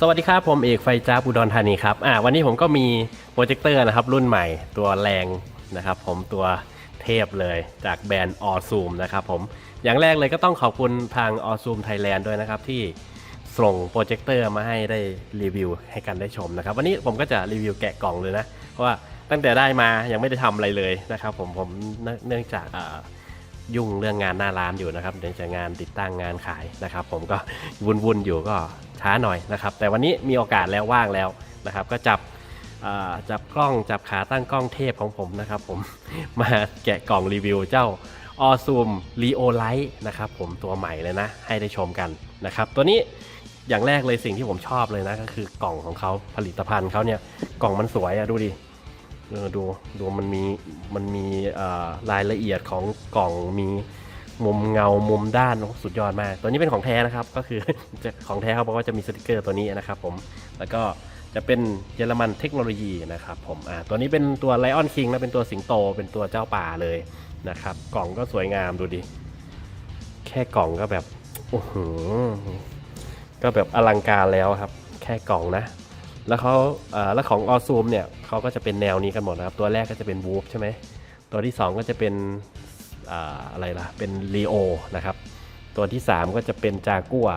สวัสดีครับ ผมเอกไฟจ้าบุดรธานีครับอ่าวันนี้ผมก็มีโปรเจคเตอร์นะครับรุ่นใหม่ตัวแรงนะครับผมตัวเทพเลยจากแบรนด์ออซูมนะครับผมอย่างแรกเลยก็ต้องขอบคุณทางออซูมไทยแลนด์ด้วยนะครับที่ส่งโปรเจคเตอร์มาให้ได้รีวิวให้กันได้ชมนะครับวันนี้ผมก็จะรีวิวแกะกล่องเลยนะเพราะว่าตั้งแต่ได้มายังไม่ได้ทำอะไรเลยนะครับผมผมเนื่องเนื่องจากอ่า ยุ่งเรื่องงานหน้าร้านอยู่นะครับเดี๋ยวจะงานติดตั้งงานขายนะครับ ผมก็วุ่นๆอยู่ก็ช้าหน่อยนะครับ แต่วันนี้มีโอกาสแล้วว่างแล้วนะครับ ก็จับจับกล้องจับขาตั้งกล้องเทพของผมนะครับ ผมมาแกะกล่องรีวิวเจ้าออซูมรีโอไลท์นะครับผมตัวใหม่เลยนะ ให้ได้ชมกันนะครับ ตัวนี้อย่างแรกเลยสิ่งที่ผมชอบเลยนะ ก็คือกล่องของเขาผลิตภัณฑ์เขาเนี่ยกล่องมันสวยอะดูดิ เออดูดูมันมีมันมีรายละเอียดของกล่องมีมุมเงามุมด้านสุดยอดมาก ตัวนี้เป็นของแท้นะครับ ก็คือจะของแท้เขาบอกว่าจะมีสติกเกอร์ตัวนี้นะครับผมแล้วก็จะเป็นเยอรมันเทคโนโลยีนะครับผมอ่าตัวนี้เป็นตัวไลออนคิงและเป็นตัวสิงโตเป็นตัวเจ้าป่าเลยนะครับ กล่องก็สวยงามดูดิ แค่กล่องก็แบบโอ้โหก็แบบอลังการแล้วครับ แค่กล่องนะ แล้วเขาแล้วของออซูมเนี่ยเขาก็จะเป็นแนวนี้กันหมดนะครับ ตัวแรกก็จะเป็นวูฟใช่ไหมตัวที่ 2 ก็จะเป็นออะไรล่ะ เป็นลีโอนะครับ ตัวที่ 3 ก็จะเป็นจากัว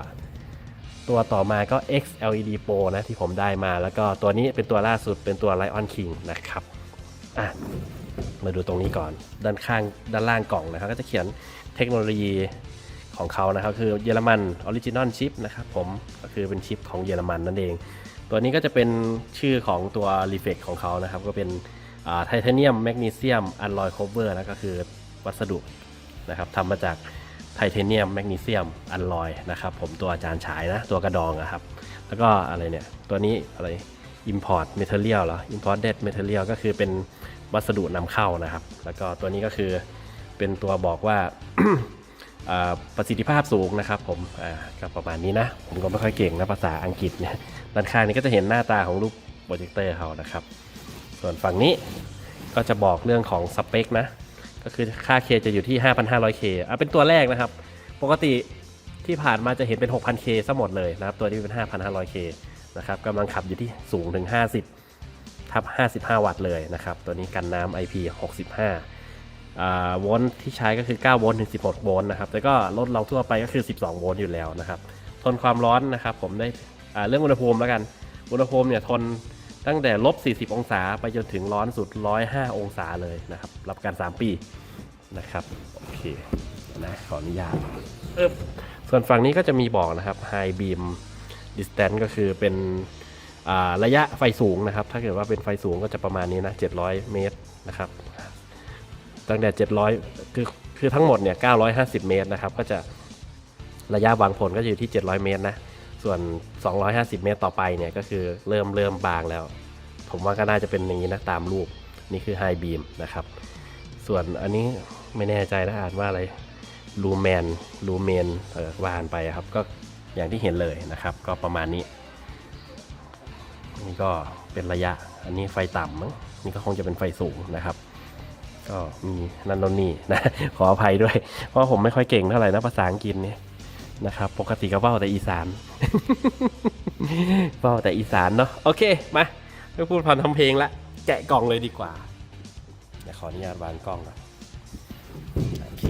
ตัวต่อมาก็ X LED Pro นะที่ผมได้มา แล้วก็ตัวนี้เป็นตัวล่าสุดเป็นตัว Lion King นะครับอะมาดูตรงนี้ก่อนด้านข้างด้านล่างกล่องนะครับ ก็จะเขียนเทคโนโลยีของเขานะครับ คือเยอรมันออริจินอลชิปนะครับผมก็คือเป็นชิปของเยอรมันนั่นเอง ตัวนี้ก็จะเป็นชื่อของตัวรีเฟกของเขานะครับ ก็เป็นไทเทเนียมแมกนีเซียมอัลลอยโคเวอร์นะก็คือวัสดุนะครับทำมาจากไทเทเนียมแมกนีเซียมอัลลอยนะครับ ผมตัวอาจารย์ฉายนะ ตัวกระดองอะครับ แล้วก็อะไรเนี่ย ตัวนี้อะไร Import Material เหรอ Imported Material ก็คือเป็นวัสดุนำเข้านะครับ แล้วก็ตัวนี้ก็คือเป็นตัวบอกว่าประสิทธิภาพสูงนะครับ ผมก็ประมาณนี้นะ ผมก็ไม่ค่อยเก่งนะภาษาอังกฤษเนี่ย ด้านข้างนี้ก็จะเห็นหน้าตาของรูปโปรเจคเตอร์เขานะครับ ส่วนฝั่งนี้ก็จะบอกเรื่องของสเปคนะ ก็คือค่า K จะอยู่ที่ 5,500K อะเป็นตัวแรกนะครับ ปกติที่ผ่านมาจะเห็นเป็น 6,000K ซะหมดเลยนะครับ ตัวนี้เป็น 5,500K นะครับกำลังขับอยู่ที่สูงถึง 50ทับ55 วัตต์เลยนะครับ ตัวนี้กันน้ำ IP 65อ่าโวลต์ที่ใช้ก็คือ 9 โวลต์ถึง 16 โวลต์นะครับ แต่ก็รถเราทั่วไปก็คือ 12 โวลต์อยู่แล้วนะครับ ทนความร้อนนะครับ ผมได้ เรื่องอุณหภูมิแล้วกัน อุณหภูมิเนี่ยทนตั้งแต่ลบ 40 องศาไปจนถึงร้อนสุด 105 องศาเลยนะครับ รับการ 3 ปีนะครับ โอเคนะขออนุญาตเอิ่มส่วนฝั่งนี้ก็จะมีบอกนะครับ High Beam Distance ก็คือเป็นอ่าระยะไฟสูงนะครับ ถ้าเกิดว่าเป็นไฟสูงก็จะประมาณนี้นะ 700 เมตรนะครับ ตั้งแต่ 700 คือคือทั้งหมดเนี่ย 950 เมตรนะครับ ก็จะระยะวางผลก็จะอยู่ที่ 700 เมตรนะ ส่วน 250 เมตรต่อไปเนี่ยก็คือเริ่มเริ่มบางแล้ว ผมว่าก็น่าจะเป็นอย่างนี้นะตามรูปนี่คือไฮบีมนะครับ ส่วนอันนี้ไม่แน่ใจนะอ่านว่าอะไรลูแมนลูเมนเออวานไปครับ ก็อย่างที่เห็นเลยนะครับ ก็ประมาณนี้ นี่ก็เป็นระยะ อันนี้ไฟต่ำมั้งนี่ก็คงจะเป็นไฟสูงนะครับ ก็มีนันนนนี่นะขออภัยด้วย เพราะผมไม่ค่อยเก่งเท่าไหร่นะภาษาอังกฤษเนี่ย นะครับ ปกติก็เว้าแต่อีสานเว้าแต่อีสานเนาะ โอเค มาไม่พูดพันทำเพลงละ แกะกล่องเลยดีกว่าเดี๋ยวขออนุญาตวางกล้องก่อนโอเค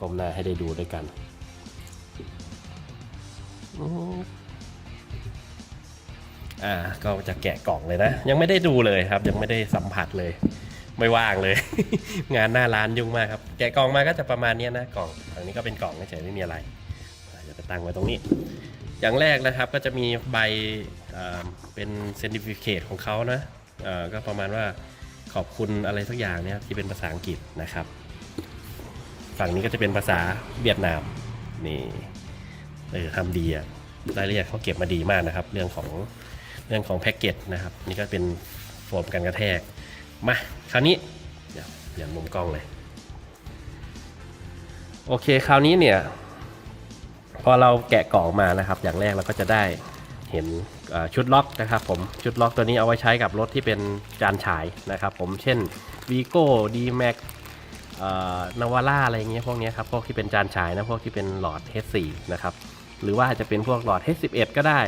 ก้มหน้าให้ได้ดูด้วยกันอ่าก็จะแกะกล่องเลยนะ ยังไม่ได้ดูเลยครับ ยังไม่ได้สัมผัสเลย ไม่ว่างเลย งานหน้าร้านยุ่งมากครับ แกะกล่องมาก็จะประมาณนี้นะกล่องอันนี้ก็เป็นกล่องเฉยไม่มีอะไร ตั้งไว้ตรงนี้ อย่างแรกนะครับก็จะมีใบเป็นเซนติฟิเคตของเขานะก็ประมาณว่าขอบคุณอะไรสักอย่างเนี่ยที่เป็นภาษาอังกฤษนะครับ ฝั่งนี้ก็จะเป็นภาษาเวียดนามนี่เออทำดีอะรายละเอียดเขาเก็บมาดีมากนะครับ เรื่องของเรื่องของแพ็กเกจนะครับ นี่ก็เป็นโฟมกันกระแทกมาคราวนี้เดี๋ยวเปลี่ยนมุมกล้องเลย โอเค คราวนี้เนี่ย พอเราแกะกล่องมานะครับ อย่างแรกเราก็จะได้เห็นชุดล็อกนะครับผมชุดล็อกตัวนี้เอาไว้ใช้กับรถที่เป็นจานฉายนะครับผมเช่น v ีโก้ d m a x นาวาร่าอะไรเงี้ยพวกนี้ครับพวกที่เป็นจานฉายนะพวกที่เป็นหลอด H4 นะครับหรือว่าจะเป็นพวกหลอด H11 ก็ได้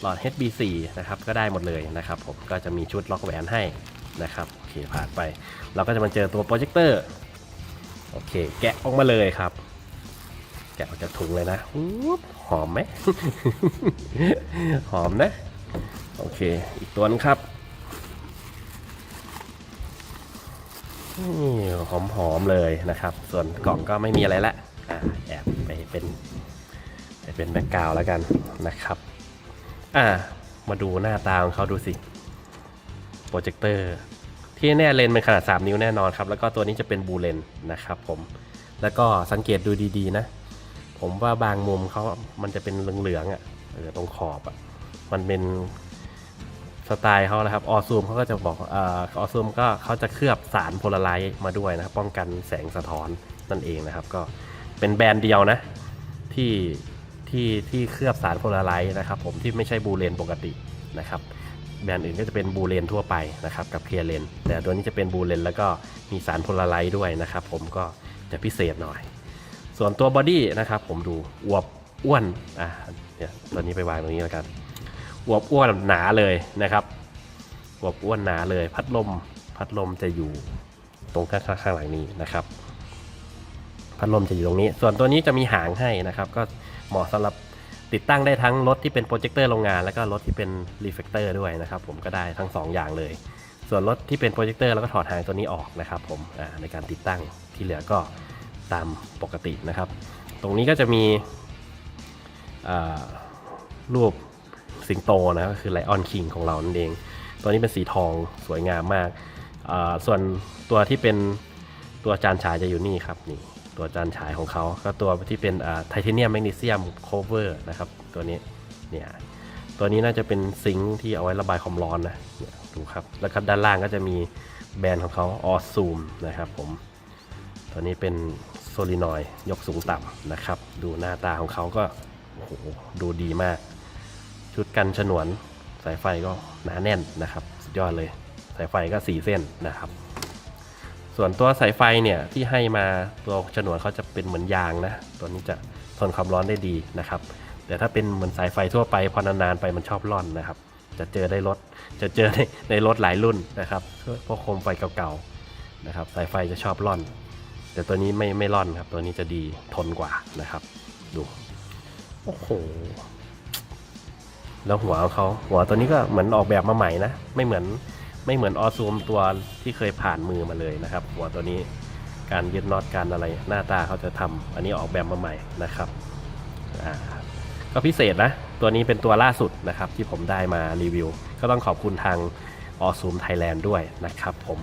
หลอด HB4 นะครับก็ได้หมดเลยนะครับผมก็จะมีชุดล็อกแหวนให้นะครับโอเคผ่านไป เราก็จะมาเจอตัวโปรเจคเตอร์โอเคแกะออกมาเลยครับะออกจากถุงเลยนะหอมไหมหอมนะ โอเค อีกตัวนึงครับหอมหอมๆเลยนะครับ ส่วนกล่องก็ไม่มีอะไรละแอบไปเป็นไปเป็นแบ็กกราวแล้วกันนะครับ อ่า มาดูหน้าตาของเขาดูสิ โปรเจคเตอร์ที่แน่เลนเป็นขนาด 3 นิ้วแน่นอนครับ แล้วก็ตัวนี้จะเป็นบูเลนนะครับผม แล้วก็สังเกตดูดีๆนะ ผมว่าบางมุมเขามันจะเป็นเหลืองๆอะเออตรงขอบอะมันเป็นสไตล์เขานะครับออซูมเขาก็จะบอกเอ่อออซูมก็เขาจะเคลือบสารโพลาไรต์มาด้วยนะครับป้องกันแสงสะท้อนนั่นเองนะครับ ก็เป็นแบรนด์เดียวนะที่ที่ที่เคลือบสารโพลาไรต์นะครับ ผมที่ไม่ใช่บูเลนปกตินะครับแบรนด์อื่นก็จะเป็นบูเลนทั่วไปนะครับกับเคลียร์เลนแต่ตัวนี้จะเป็นบูเลนแล้วก็มีสารโพลาไรต์ด้วยนะครับ ผมก็จะพิเศษหน่อย ส่วนตัวบอดี้นะครับผมดูอวบอ้วนอะเนี่ยตัวนี้ไปวางตรงนี้แล้วกันอวบอ้วนหนาเลยนะครับอวบอ้วนหนาเลย พัดลมพัดลมจะอยู่ตรงข้างข้างหลังนี้นะครับพัดลมจะอยู่ตรงนี้ ส่วนตัวนี้จะมีหางให้นะครับ ก็เหมาะสำหรับติดตั้งได้ทั้งรถที่เป็นโปรเจคเตอร์โรงงาน แล้วก็รถที่เป็นรีเฟกเตอร์ด้วยนะครับ ผมก็ได้ทั้ง 2 อย่างเลย ส่วนรถที่เป็นโปรเจคเตอร์แล้วก็ถอดหางตัวนี้ออกนะครับ ผมในการติดตั้งที่เหลือก็ ตามปกตินะครับ ตรงนี้ก็จะมีรูปสิงโตนะก็คือไลออนคิงของเรานั่นเอง ตัวนี้เป็นสีทองสวยงามมากาส่วนตัวที่เป็นตัวจานฉายจะอยู่นี่ครับนี่ตัวจานฉายของเขา ก็ตัวที่เป็นไทเทเนียมแมกนีเซียมโคเวอร์นะครับตัวนี้เนี่ยตัวนี้น่าจะเป็นซิงค์ที่เอาไว้ระบายความร้อนนะเนี่ยดูครับแล้วก็ด้านล่างก็จะมีแบรนด์ของเขาออซูมนะครับผมตัวนี้เป็น โซลินอยยกสูงต่ำนะครับ ดูหน้าตาของเขาก็โอ้โหดูดีมาก ชุดกันฉนวนสายไฟก็หนาแน่นนะครับ สุดยอดเลย สายไฟก็สีเส้นนะครับ ส่วนตัวสายไฟเนี่ยที่ให้มาตัวฉนวนเขาจะเป็นเหมือนยางนะ ตัวนี้จะทนความร้อนได้ดีนะครับ แต่ถ้าเป็นเหมือนสายไฟทั่วไปพอนานๆไปมันชอบร่อนนะครับ จะเจอได้รถจะเจอในในรถหลายรุ่นนะครับพวกโคมไฟเก่าๆนะครับ สายไฟจะชอบร่อน แต่ตัวนี้ไม่ไม่ร่อนครับ ตัวนี้จะดีทนกว่านะครับ ดูโอ้โหแล้วหัวของเขาหัวตัวนี้ก็เหมือนออกแบบมาใหม่นะ ไม่เหมือนไม่เหมือนออซูมตัวที่เคยผ่านมือมาเลยนะครับ หัวตัวนี้การยึดน็อตการอะไรหน้าตาเขาจะทำอันนี้ออกแบบมาใหม่นะครับก็พิเศษนะ ตัวนี้เป็นตัวล่าสุดนะครับ ที่ผมได้มารีวิว ก็ต้องขอบคุณทางออซูมไทยแลนด์ด้วยนะครับผม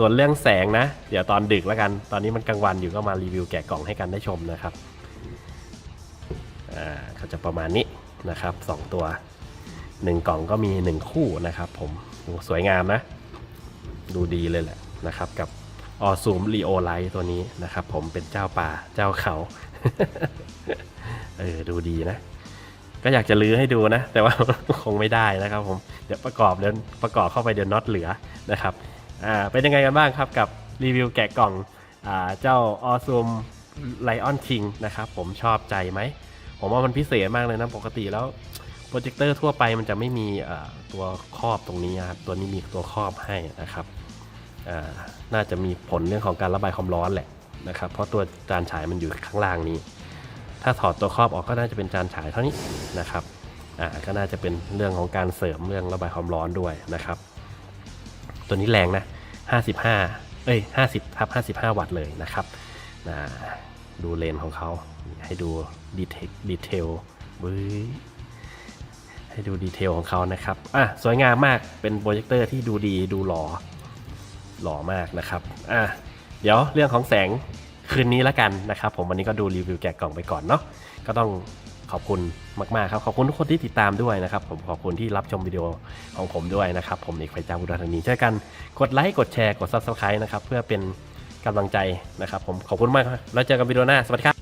ส่วนเรื่องแสงนะ เดี๋ยวตอนดึกแล้วกัน ตอนนี้มันกลางวันอยู่ก็มารีวิวแกะกล่องให้กันได้ชมนะครับ อ่าก็จะประมาณนี้นะครับสองตัวหนึ่งกล่องก็มีหนึ่งคู่นะครับผมสวยงามนะ ดูดีเลยแหละนะครับกับออซูมรีโอไลท์ตัวนี้นะครับ ผมเป็นเจ้าป่าเจ้าเขาเออดูดีนะ ก็อยากจะลื้อให้ดูนะ แต่ว่าคงไม่ได้นะครับผมเดี๋ยวประกอบเดี๋ยวประกอบเข้าไปเดี๋ยวน็อตเหลือนะครับ อ่าเป็นยังไงกันบ้างครับกับรีวิวแกะกล่องอ่าเจ้าออซูมไลออนคิงนะครับผมชอบใจไหม ผมว่ามันพิเศษมากเลยนะปกติแล้วโปรเจคเตอร์ทั่วไปมันจะไม่มีตัวครอบตรงนี้ครับตัวนี้มีตัวครอบให้นะครับน่าจะมีผลเรื่องของการระบายความร้อนแหละนะครับเพราะตัวจานฉายมันอยู่ข้างล่างนี้ ถ้าถอดตัวครอบออกก็น่าจะเป็นจานฉายเท่านี้นะครับก็น่าจะเป็นเรื่องของการเสริมเรื่องระบายความร้อนด้วยนะครับ ตัวนี้แรงนะ 55 เอ้ย 50ทับ55 วัตต์เลยนะครับดูเลนของเขาให้ดูดีเทคดีเทลบื้อให้ดูดีเทลของเขานะครับ อะ สวยงามมาก เป็นโปรเจคเตอร์ที่ดูดีดูหล่อ หล่อมากนะครับ อะ เดี๋ยวเรื่องของแสงคืนนี้แล้วกันนะครับ ผมวันนี้ก็ดูรีวิวแกะกล่องไปก่อนเนาะ ก็ต้อง ขอบคุณมากๆครับขอบคุณทุกคนที่ติดตามด้วยนะครับ ผมขอบคุณที่รับชมวิดีโอของผมด้วยนะครับ ผมเอกไฟจ้าบุรธานีช่วยกันกดไลค์กดแชร์กด subscribe นะครับเพื่อเป็นกำลังใจนะครับ ผมขอบคุณมากครับแล้วเจอกันวิดีโอหน้าสวัสดีครับ